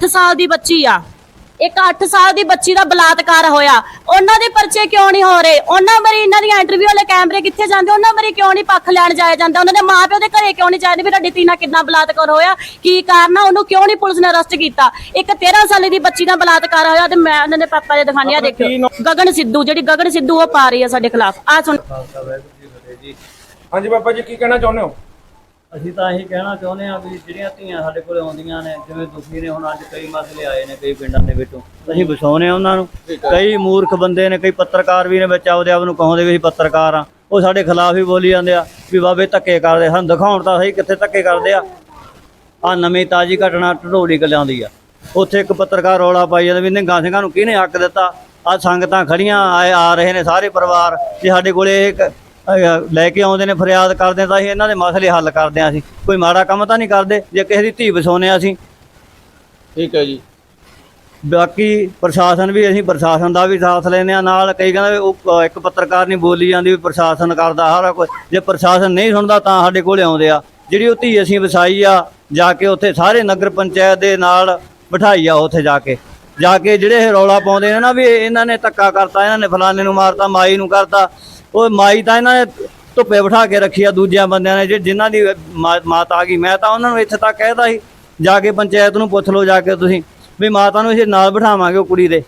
8 ਸਾਲ ਦੀ ਬੱਚੀ ਆ। ਇੱਕ 8 ਸਾਲ ਦੀ ਬੱਚੀ ਦਾ ਬਲਾਤਕਾਰ ਹੋਇਆ। ਉਹਨਾਂ ਦੇ ਪਰਚੇ ਕਿਉਂ ਨਹੀਂ ਹੋ ਰਹੇ? ਉਹਨਾਂ ਬਾਰੇ ਇਹਨਾਂ ਦੀਆਂ ਇੰਟਰਵਿਊ ਵਾਲੇ ਕੈਮਰੇ ਕਿੱਥੇ ਜਾਂਦੇ? ਉਹਨਾਂ ਬਾਰੇ ਕਿਉਂ ਨਹੀਂ ਪੱਖ ਲੈਣ ਜਾਇਆ ਜਾਂਦਾ? ਉਹਨਾਂ ਦੇ ਮਾਪਿਓ ਦੇ ਘਰੇ ਕਿਉਂ ਨਹੀਂ ਜਾਂਦੇ ਵੀ ਤੁਹਾਡੀ ਧੀ ਨਾਲ ਕਿੰਨਾ ਬਲਾਤਕਾਰ ਹੋਇਆ? ਕੀ ਕਾਰਨ ਆ? ਉਹਨੂੰ ਕਿਉਂ ਨਹੀਂ ਪੁਲਿਸ ਨੇ ਅਰੈਸਟ ਕੀਤਾ? ਇੱਕ 13 ਸਾਲ ਦੀ ਬੱਚੀ ਦਾ ਬਲਾਤਕਾਰ ਹੋਇਆ ਤੇ ਮੈਂ ਉਹਨਾਂ ਦੇ ਪਾਪਾ ਦੇ ਦਿਖਾਣਿਆ ਦੇਖਿਓ। ਗਗਨ ਸਿੱਧੂ ਜਿਹੜੀ ਗਗਨ ਸਿੱਧੂ ਉਹ ਪਾ ਰਹੀ ਆ ਸਾਡੇ ਖਿਲਾਫ। ਆ ਸੁਣ। ਹਾਂਜੀ ਬਾਬਾ ਜੀ ਕੀ ਕਹਿਣਾ ਚਾਹੁੰਦੇ ਹੋ? ਅਸੀਂ ਤਾਂ ਇਹੀ ਕਹਿਣਾ ਚਾਹੁੰਦੇ ਹਾਂ ਵੀ ਜਿਹੜੀਆਂ ਧੀਆਂ ਸਾਡੇ ਕੋਲ ਆਉਂਦੀਆਂ ਨੇ ਜਿਵੇਂ ਦੁਖੀ ਨੇ ਹੁਣ ਅੱਜ ਕਈ ਮਸਲੇ ਆਏ ਨੇ ਕਈ ਪਿੰਡਾਂ ਦੇ ਵਿੱਚੋਂ। ਅਸੀਂ ਵਿਛਾਉਂਦੇ ਹਾਂ ਉਹਨਾਂ ਨੂੰ। ਕਈ ਮੂਰਖ ਬੰਦੇ ਨੇ ਕਈ ਪੱਤਰਕਾਰ ਵੀ ਨੇ ਵਿੱਚ ਆਪਦੇ ਆਪ ਨੂੰ ਕਹਾਉਂਦੇ ਵੀ ਅਸੀਂ ਪੱਤਰਕਾਰ ਆ ਉਹ ਸਾਡੇ ਖਿਲਾਫ ਹੀ ਬੋਲੀ ਜਾਂਦੇ ਆ ਵੀ ਬਾਬੇ ਧੱਕੇ ਕਰਦੇ ਸਾਨੂੰ ਦਿਖਾਉਣ ਤਾਂ ਸਹੀ ਕਿੱਥੇ ਧੱਕੇ ਕਰਦੇ ਆ। ਆ ਨਵੀਂ ਤਾਜੀ ਘਟਨਾ ਢਡੋੜੀ ਕਲਿਆਂ ਦੀ ਆ। ਉੱਥੇ ਇੱਕ ਪੱਤਰਕਾਰ ਰੌਲਾ ਪਾਈ ਜਾਂਦਾ ਵੀ ਨਿੰਗਾ ਸਿੰਘਾਂ ਨੂੰ ਕਿਹਨੇ ਹੱਕ ਦਿੱਤਾ? ਆ ਸੰਗਤਾਂ ਖੜੀਆਂ ਆਏ ਆ ਰਹੇ ਨੇ ਸਾਰੇ ਪਰਿਵਾਰ। ਜੇ ਸਾਡੇ ਕੋਲੇ ਇੱਕ ਅਹ, ਲੈ ਕੇ ਆਉਂਦੇ ਨੇ ਫਰਿਆਦ ਕਰਦੇ ਤਾਂ ਅਸੀਂ ਇਹਨਾਂ ਦੇ ਮਸਲੇ ਹੱਲ ਕਰਦੇ ਆ ਅਸੀਂ। ਕੋਈ ਮਾੜਾ ਕੰਮ ਤਾਂ ਨਹੀਂ ਕਰਦੇ ਜੇ ਕਿਸੇ ਦੀ ਧੀ ਵਸਾਉਂਦੇ ਆ ਅਸੀਂ। ਠੀਕ ਹੈ ਜੀ। ਬਾਕੀ ਪ੍ਰਸ਼ਾਸਨ ਵੀ ਅਸੀਂ ਪ੍ਰਸ਼ਾਸਨ ਦਾ ਵੀ ਸਾਥ ਲੈਂਦੇ ਆ ਨਾਲ ਕਈ ਕਹਿੰਦੇ ਉਹ ਇੱਕ ਪੱਤਰਕਾਰ ਨਹੀਂ ਬੋਲੀ ਜਾਂਦੀ ਵੀ ਪ੍ਰਸ਼ਾਸਨ ਕਰਦਾ ਹਰ ਕੋਈ। ਜੇ ਪ੍ਰਸ਼ਾਸਨ ਨਹੀਂ ਸੁਣਦਾ ਤਾਂ ਸਾਡੇ ਕੋਲੇ ਆਉਂਦੇ ਆ। ਜਿਹੜੀ ਉਹ ਧੀ ਅਸੀਂ ਵਸਾਈ ਆ ਜਾ ਕੇ ਉੱਥੇ ਸਾਰੇ ਨਗਰ ਪੰਚਾਇਤ ਦੇ ਨਾਲ ਬਿਠਾਈ ਆ ਉੱਥੇ ਜਾ ਕੇ। ਜਾ ਕੇ ਜਿਹੜੇ ਇਹ ਰੌਲਾ ਪਾਉਂਦੇ ਨੇ ਨਾ ਵੀ ਇਹਨਾਂ ਨੇ ਧੱਕਾ ਕਰਤਾ ਇਹਨਾਂ ਨੇ ਫਲਾਣੇ ਨੂੰ ਮਾਰਤਾ ਮਾਈ ਨੂੰ ਕਰਤਾ। ਉਹ ਮਾਈ ਤਾਂ ਇਹਨਾਂ ਨੇ ਧੁੱਪੇ ਬਿਠਾ ਕੇ ਰੱਖੀ ਆ ਦੂਜਿਆਂ ਬੰਦਿਆਂ ਨੇ, ਜੇ ਜਿਨ੍ਹਾਂ ਦੀ ਮਾ- ਮਾਤਾ ਆ ਗਈ, ਮੈਂ ਤਾਂ ਉਹਨਾਂ ਨੂੰ ਇੱਥੇ ਤੱਕ ਕਹਿਦਾ ਸੀ, ਜਾ ਕੇ ਪੰਚਾਇਤ ਨੂੰ ਪੁੱਛ ਲਓ ਜਾ ਕੇ ਤੁਸੀਂ, ਵੀ ਮਾਤਾ ਨੂੰ ਅਸੀਂ ਨਾਲ ਬਿਠਾਵਾਂਗੇ ਉਹ ਕੁੜੀ ਦੇ।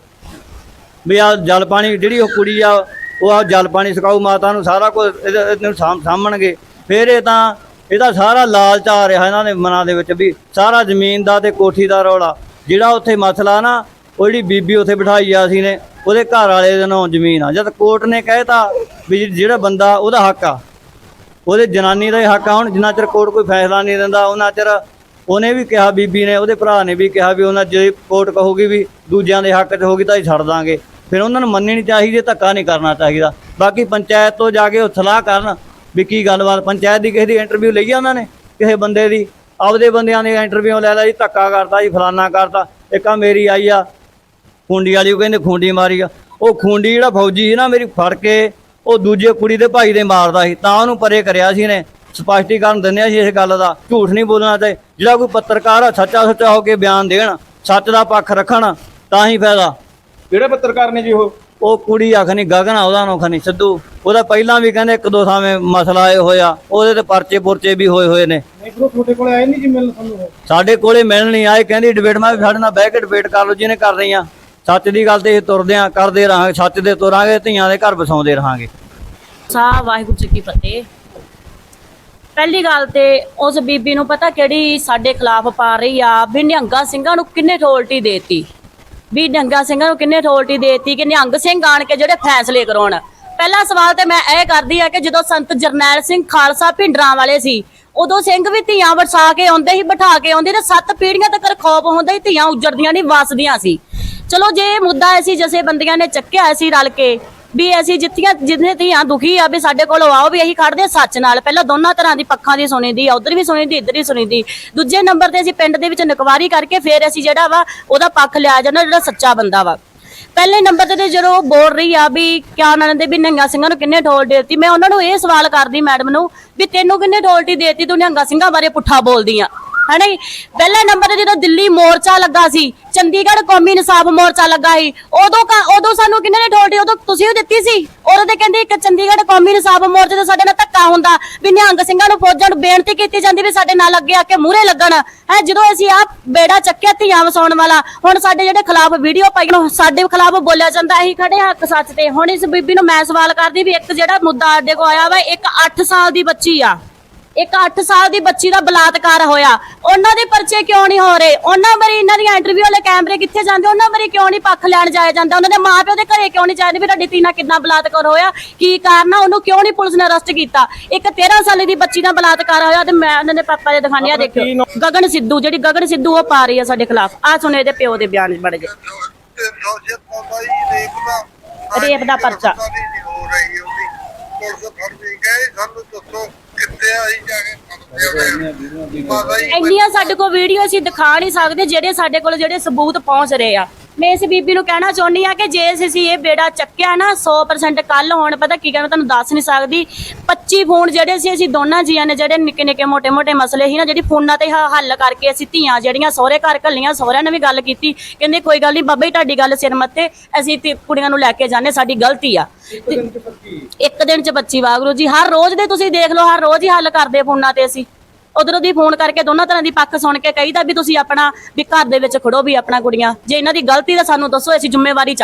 ਵੀ ਆ ਜਲ ਪਾਣੀ, ਜਿਹੜੀ ਉਹ ਕੁੜੀ ਆ, ਉਹ ਆ ਜਲ ਪਾਣੀ ਸਕਾਊ, ਮਾਤਾ ਨੂੰ ਸਾਰਾ ਕੁਝ ਇਹਦੇ- ਇਹਨੂੰ ਸਾਂਭ- ਸਾਂਭਣਗੇ। ਫਿਰ ਇਹ ਤਾਂ, ਇਹਦਾ ਸਾਰਾ ਲਾਲਚ ਆ ਰਿਹਾ ਇਹਨਾਂ ਦੇ ਮਨਾਂ ਦੇ ਵਿੱਚ ਵੀ, ਸਾਰਾ ਜ਼ਮੀਨ ਦਾ ਤੇ ਕੋਠੀ ਦਾ ਰੌਲਾ। ਜਿਹੜਾ ਉੱਥੇ ਮਸਲਾ ਨਾ, ਉਹ ਜਿਹੜੀ ਬੀਬੀ ਉੱਥੇ ਬਿਠਾਈ ਆ ਅਸੀਂ ਨੇ ਉਹਦੇ ਘਰ ਵਾਲੇ ਦੇ ਨਾਂ ਜ਼ਮੀਨ ਆ। ਜਦ ਕੋਰਟ ਨੇ ਕਹਿਤਾ ਵੀ ਜਿਹੜਾ ਬੰਦਾ, ਉਹਦਾ ਹੱਕ ਆ। ਉਹਦੇ ਜਨਾਨੀ ਦਾ ਹੀ ਹੱਕ ਆ। ਹੁਣ ਜਿੰਨਾ ਚਿਰ ਕੋਰਟ ਕੋਈ ਫੈਸਲਾ ਨਹੀਂ ਦਿੰਦਾ, ਉਹਨਾਂ ਚਿਰ ਉਹਨੇ ਵੀ ਕਿਹਾ, ਬੀਬੀ ਨੇ, ਉਹਦੇ ਭਰਾ ਨੇ ਵੀ ਕਿਹਾ ਵੀ ਉਹਨਾਂ ਜੇ ਕੋਰਟ ਕਹੂਗੀ ਵੀ ਦੂਜਿਆਂ ਦੇ ਹੱਕ 'ਚ ਹੋਗੀ ਤਾਂ ਹੀ ਛੱਡ ਦਾਂਗੇ। ਫਿਰ ਉਹਨਾਂ ਨੂੰ ਮੰਨਣੀ ਨਹੀਂ ਚਾਹੀਦੀ, ਧੱਕਾ ਨਹੀਂ ਕਰਨਾ ਚਾਹੀਦਾ। ਬਾਕੀ ਪੰਚਾਇਤ ਤੋਂ ਜਾ ਕੇ ਉਹ ਸਲਾਹ ਕਰਨ ਵੀ ਕੀ ਗੱਲਬਾਤ। ਪੰਚਾਇਤ ਦੀ ਕਿਸੇ ਦੀ ਇੰਟਰਵਿਊ ਲਈ ਆ ਉਹਨਾਂ ਨੇ, ਕਿਸੇ ਬੰਦੇ ਦੀ। ਆਪਦੇ ਬੰਦਿਆਂ ਦੀ ਇੰਟਰਵਿਊ ਲੈ ਲਿਆ ਜੀ, ਧੱਕਾ ਕਰਤਾ ਜੀ, ਫਲਾਨਾ ਕਰਤਾ। ਇੱਕ ਆ ਮੇਰੀ ਆਈ ਆ ਖੁੰਡੀ ਵਾਲੀ ਉਹ ਕਹਿੰਦੇ ਖੁੰਡੀ ਮਾਰੀ ਆ। ਉਹ ਖੁੰਡੀ ਜਿਹੜਾ ਫੌਜੀ ਸੀ ਨਾ ਮੇਰੀ ਫੜ ਕੇ ਉਹ ਦੂਜੇ ਕੁੜੀ ਦੇ ਭਾਈ ਦੇ ਮਾਰਦਾ ਸੀ। ਤਾਂ ਉਹਨੂੰ ਪਰੇ ਕਰਿਆ ਸੀ ਨੇ ਸਪਸ਼ਟੀਕਰਨ ਦਿੰਦੇ ਆ ਸੀ ਇਸ ਗੱਲ ਦਾ। ਝੂਠ ਨਹੀਂ ਬੋਲਣਾ ਤੇ ਜਿਹੜਾ ਕੋਈ ਪੱਤਰਕਾਰ ਆ ਸੱਚਾ ਸੱਚਾ ਹੋ ਕੇ ਬਿਆਨ ਦੇਣ ਸੱਚ ਦਾ ਪੱਖ ਰੱਖਣ ਤਾਂ ਹੀ ਫਾਇਦਾ। ਕਿਹੜੇ ਪੱਤਰਕਾਰ ਨੇ ਜੀ ਉਹ? ਉਹ ਕੁੜੀ ਆਖਣੀ ਗਗਨ ਉਹਦਾ ਨਾਂ ਖਣੀ ਸਿੱਧੂ ਉਹਦਾ ਪਹਿਲਾਂ ਵੀ ਕਹਿੰਦੇ ਇੱਕ ਦੋ ਥਾਵੇਂ ਮਸਲਾ ਇਹ ਹੋਇਆ। ਉਹਦੇ ਤੇ ਪਰਚੇ ਪੁਰਚੇ ਵੀ ਹੋਏ ਹੋਏ ਨੇ। ਨਹੀਂ ਬ్రో ਤੁਹਾਡੇ ਕੋਲ ਆਏ ਨਹੀਂ ਜੀ ਮਿਲ ਸਾਨੂੰ ਸਾਡੇ ਕੋਲੇ ਮਿਲਣ ਨਹੀਂ ਆਏ ਕਹਿੰਦੀ ਡਿਬੇਟ ਮੈਂ ਵੀ ਸਾਡੇ ਨਾਲ ਬਹਿ ਕੇ ਡਿਬੇਟ ਕਰ ਲਓ ਜਿਹਨੇ ਕਰ ਰਹੀ ਆ ਸੱਚ ਦੀ ਗੱਲ ਤੇ ਤੁਰਦੇ ਆ, ਕਰਦੇ ਰਹਾਂਗੇ, ਸੱਚ ਦੇ ਤੁਰਾਂਗੇ, ਧੀਆਂ ਦੇ ਘਰ ਵਸਾਉਂਦੇ ਰਹਾਂਗੇ। ਸਾਹ ਵਾਹਿਗੁਰੂ ਜੀ ਕੀ ਫਤਿਹ। ਪਹਿਲੀ ਗੱਲ ਤੇ ਉਸ ਬੀਬੀ ਨੂੰ ਪਤਾ ਕਿਹੜੀ ਸਾਡੇ ਖਿਲਾਫ ਪਾ ਰਹੀ ਆ? ਵੀ ਨਿਹੰਗਾ ਸਿੰਘਾਂ ਨੂੰ ਕਿੰਨੇ ਠੋਲਟੀ ਦੇਤੀ? ਵੀ ਨਿਹੰਗਾ ਸਿੰਘਾਂ ਨੂੰ ਕਿੰਨੇ ਠੋਲਟੀ ਦੇਤੀ ਕਿ ਨਿਹੰਗ ਸਿੰਘ ਆਣ ਕੇ ਜਿਹੜੇ ਫੈਸਲੇ ਕਰਾਉਣ? ਪਹਿਲਾ ਸਵਾਲ ਤੇ ਮੈਂ ਇਹ ਕਰਦੀ ਆ ਕਿ ਜਦੋਂ ਸੰਤ ਜਰਨੈਲ ਸਿੰਘ ਖਾਲਸਾ ਭਿੰਡਰਾਂ ਵਾਲੇ ਸੀ, ਉਦੋਂ ਸਿੰਘ ਵੀ ਧੀਆਂ ਵਰਸਾ ਕੇ ਆਉਂਦੇ ਸੀ, ਬਿਠਾ ਕੇ ਆਉਂਦੇ ਤੇ ਸੱਤ ਪੀੜੀਆਂ ਤੱਕ ਖੌਫ ਹੁੰਦਾ ਸੀ, ਧੀਆਂ ਉਜੜਦੀਆਂ ਨਹੀਂ, ਵਸਦੀਆਂ ਸੀ। ਚਲੋ ਜੇ ਮੁੱਦਾ ਅਸੀਂ ਜਸੇ ਬੰਦੀਆਂ ਨੇ ਚੱਕਿਆ ਸੀ ਰਲ ਕੇ, ਵੀ ਅਸੀਂ ਜਿੱਥੀਆਂ, ਜਿੰਨੇ ਧੀਆਂ ਦੁਖੀ ਆ ਵੀ ਸਾਡੇ ਕੋਲ ਆਓ ਵੀ ਅਸੀਂ ਖੜਦੇ ਹਾਂ ਸੱਚ ਨਾਲ। ਪਹਿਲਾਂ ਦੋਨਾਂ ਤਰ੍ਹਾਂ ਦੀ ਪੱਖਾਂ ਦੀ ਸੁਣੀਦੀ ਆ, ਉਧਰ ਵੀ ਸੁਣੀਦੀ, ਇੱਧਰ ਵੀ ਸੁਣੀਦੀ। ਦੂਜੇ ਨੰਬਰ ਤੇ ਅਸੀਂ ਪਿੰਡ ਦੇ ਵਿੱਚ ਨਕਵਾਰੀ ਕਰਕੇ ਫਿਰ ਅਸੀਂ ਜਿਹੜਾ ਵਾ, ਉਹਦਾ ਪੱਖ ਲਿਆ ਜਾਂਦਾ, ਜਿਹੜਾ ਸੱਚਾ ਬੰਦਾ ਵਾ। ਪਹਿਲੇ ਨੰਬਰ ਤੇ ਤੇ ਜਦੋਂ ਉਹ ਬੋਲ ਰਹੀ ਆ ਵੀ ਕਿਆ ਉਹਨਾਂ ਨੇ ਵੀ ਨਿਹੰਗਾ ਸਿੰਘਾਂ ਨੂੰ ਕਿੰਨੇ ਠੋਲ ਦੇਤੀ, ਮੈਂ ਉਹਨਾਂ ਨੂੰ ਇਹ ਸਵਾਲ ਕਰਦੀ ਮੈਡਮ ਨੂੰ ਵੀ ਤੈਨੂੰ ਕਿੰਨੇ ਠੋਲਟੀ ਦੇਤੀ, ਤੂੰ ਨਿਹੰਗਾ ਸਿੰਘਾਂ ਬਾਰੇ ਪੁੱਠਾ ਬੋਲਦੀ ਆ। ਹਨਾ ਜੀ? ਪਹਿਲੇ ਨੰਬਰ ਤੇ ਜਦੋਂ ਦਿੱਲੀ ਮੋਰਚਾ ਲੱਗਾ ਸੀ, ਚੰਡੀਗੜ੍ਹ ਕੌਮੀ ਇਨਸਾਫ ਮੋਰਚਾ ਲੱਗਾ ਸੀ, ਉਦੋਂ ਉਦੋਂ ਸਾਨੂੰ ਕਿੰਨੇ ਨੇ ਠੋਲਟੀ ਉਦੋਂ ਤੁਸੀਂ ਉਹ ਦਿੱਤੀ ਸੀ? ਉਦੋਂ ਤੇ ਕਹਿੰਦੇ ਇੱਕ ਚੰਡੀਗੜ੍ਹ ਕੌਮੀ ਇਨਸਾਫ ਮੋਰਚੇ ਤੇ ਸਾਡੇ ਨਾਲ ਧੱਕਾ ਹੁੰਦਾ, ਵੀ ਨਿਹੰਗ ਸਿੰਘਾਂ ਨੂੰ ਫੌਜਾਂ ਨੂੰ ਬੇਨਤੀ ਕੀਤੀ ਜਾਂਦੀ ਵੀ ਸਾਡੇ ਨਾਲ ਅੱਗੇ ਆ ਕੇ ਮੂਹਰੇ ਲੱਗਣ। ਹੈ, ਜਦੋਂ ਅਸੀਂ ਆ ਬੇੜਾ ਚੱਕਿਆ ਧੀਆਂ ਵਸਾਉਣ ਵਾਲਾ, ਹੁਣ ਸਾਡੇ ਜਿਹੜੇ ਖਿਲਾਫ ਵੀਡੀਓ ਪਾਈ ਸਾਡੇ ਖਿਲਾਫ ਬੋਲਿਆ ਜਾਂਦਾ, ਅਸੀਂ ਖੜੇ ਹੱਕ ਸੱਚ ਤੇ। ਹੁਣ ਇਸ ਬੀਬੀ ਨੂੰ ਮੈਂ ਸਵਾਲ ਕਰਦੀ ਵੀ ਇੱਕ ਜਿਹੜਾ ਮੁੱਦਾ ਸਾਡੇ ਕੋ ਆਇਆ ਵਾ, ਇੱਕ 8 ਸਾਲ ਦੀ ਬੱਚੀ ਆ। ਇੱਕ 8 ਸਾਲ ਦੀ ਬੱਚੀ ਦਾ ਬਲਾਤਕਾਰ ਹੋਇਆ। ਉਹਨਾਂ ਦੇ ਪਰਚੇ ਕਿਉਂ ਨਹੀਂ ਹੋ ਰਹੇ? ਉਹਨਾਂ ਬਾਰੇ ਇਹਨਾਂ ਦੀਆਂ ਇੰਟਰਵਿਊ ਵਾਲੇ ਕੈਮਰੇ ਕਿੱਥੇ ਜਾਂਦੇ? ਉਹਨਾਂ ਬਾਰੇ ਕਿਉਂ ਨਹੀਂ ਪੱਖ ਲੈਣ ਜਾਇਆ ਜਾਂਦਾ? ਉਹਨਾਂ ਦੇ ਮਾਪਿਓ ਦੇ ਘਰੇ ਕਿਉਂ ਨਹੀਂ ਜਾਂਦੇ ਵੀ ਤੁਹਾਡੀ ਨਾਲ ਕਿੰਨਾ ਬਲਾਤਕਾਰ ਹੋਇਆ? ਕੀ ਕਾਰਨ ਆ? ਉਹਨੂੰ ਕਿਉਂ ਨਹੀਂ ਪੁਲਿਸ ਨੇ ਅਰੈਸਟ ਕੀਤਾ? ਇੱਕ 13 ਸਾਲ ਦੀ ਬੱਚੀ ਦਾ ਬਲਾਤਕਾਰ ਹੋਇਆ ਤੇ ਮੈਂ ਉਹਨਾਂ ਦੇ ਪਾਪਾ ਦੇ ਦਿਖਾਣਿਆ ਦੇਖਿਓ ਗਗਨ ਸਿੱਧੂ ਜਿਹੜੀ ਗਗਨ ਸਿੱਧੂ ਉਹ ਪਾ ਰਹੀ ਆ ਸਾਡੇ ਖਿਲਾਫ। ਆ ਸੁਣੇ ਇਹਦੇ ਪਿਓ ਦੇ ਬਿਆਨ ਬੜੇ ਜੇ ਰੇਪ ਦਾ ਪਰਚਾ। ਪੁਲਿਸ ਫੜ ਗਏ ਸਾਨੂੰ ਦੱਸੋ ਕਿੱਥੇ ਆਈ ਜਾ ਕੇ ਫੜਦੇ ਹੋਏ ਬਾਬਾ ਜੀ ਇੰਨੀਆਂ ਸਾਡੇ ਕੋਲ ਵੀਡੀਓ ਅਸੀਂ ਦਿਖਾ ਨਹੀਂ ਸਕਦੇ ਜਿਹੜੇ ਸਾਡੇ ਕੋਲ ਜਿਹੜੇ ਸਬੂਤ ਪਹੁੰਚ ਰਹੇ ਆ। ਮੈਂ ਇਸ ਬੀਬੀ ਨੂੰ ਕਹਿਣਾ ਚਾਹੁੰਦੀ ਆ ਕਿ ਜੇ ਅਸੀਂ ਇਹ ਬੇੜਾ ਚੱਕਿਆ ਨਾ 100% ਕੱਲ ਹੋਣ ਪਤਾ ਕੀ ਕਹਿੰਦਾ ਤੁਹਾਨੂੰ ਦੱਸ ਨਹੀਂ ਸਕਦੀ। 25 ਫੋਨ ਜਿਹੜੇ ਸੀ ਅਸੀਂ ਦੋਨਾਂ ਜੀਆਂ ਨੇ ਜਿਹੜੇ ਨਿੱਕੇ ਨਿੱਕੇ ਮੋਟੇ ਮੋਟੇ ਮਸਲੇ ਸੀ ਨਾ ਜਿਹੜੀ ਫੋਨਾਂ ਤੇ ਹੱਲ ਕਰਕੇ ਅਸੀਂ ਧੀਆਂ ਜਿਹੜੀਆਂ ਸਹੁਰੇ ਘਰ ਘੱਲੀਆਂ ਸਹੁਰਿਆਂ ਨੇ ਵੀ ਗੱਲ ਕੀਤੀ ਕਹਿੰਦੇ ਕੋਈ ਗੱਲ ਨਹੀਂ ਬਾਬਾ ਜੀ ਤੁਹਾਡੀ ਗੱਲ ਸਿਰ ਮੱਤੇ ਅਸੀਂ ਕੁੜੀਆਂ ਨੂੰ ਲੈ ਕੇ ਜਾਂਦੇ ਸਾਡੀ ਗਲਤੀ ਆ। ਇੱਕ ਦਿਨ ਚ ਬੱਚੀ ਵਾਗਰੂ ਜੀ ਹਰ ਰੋਜ਼ ਦੇ ਤੁਸੀਂ ਦੇਖ ਲਓ ਹਰ ਰੋਜ਼ ਹੀ ਹੱਲ ਕਰਦੇ ਫੋਨਾਂ ਤੇ ਅਸੀਂ। ਉਧਰੋਂ ਦੀ ਫੋਨ ਕਰਕੇ ਦੋਨਾਂ ਤਰ੍ਹਾਂ ਦੀ ਪੱਖ ਸੁਣ ਕੇ ਕਹੀਦਾ ਵੀ ਤੁਸੀਂ ਆਪਣਾ ਵੀ ਘਰ ਦੇ ਵਿੱਚ ਖੜੋ ਵੀ ਆਪਣਾ ਕੁੜੀਆਂ। ਜੇ ਇਹਨਾਂ ਦੀ ਗਲਤੀ ਤਾਂ ਸਾਨੂੰ ਦੱਸੋ, ਅਸੀਂ ਜ਼ਿੰਮੇਵਾਰੀ ਚੱਕ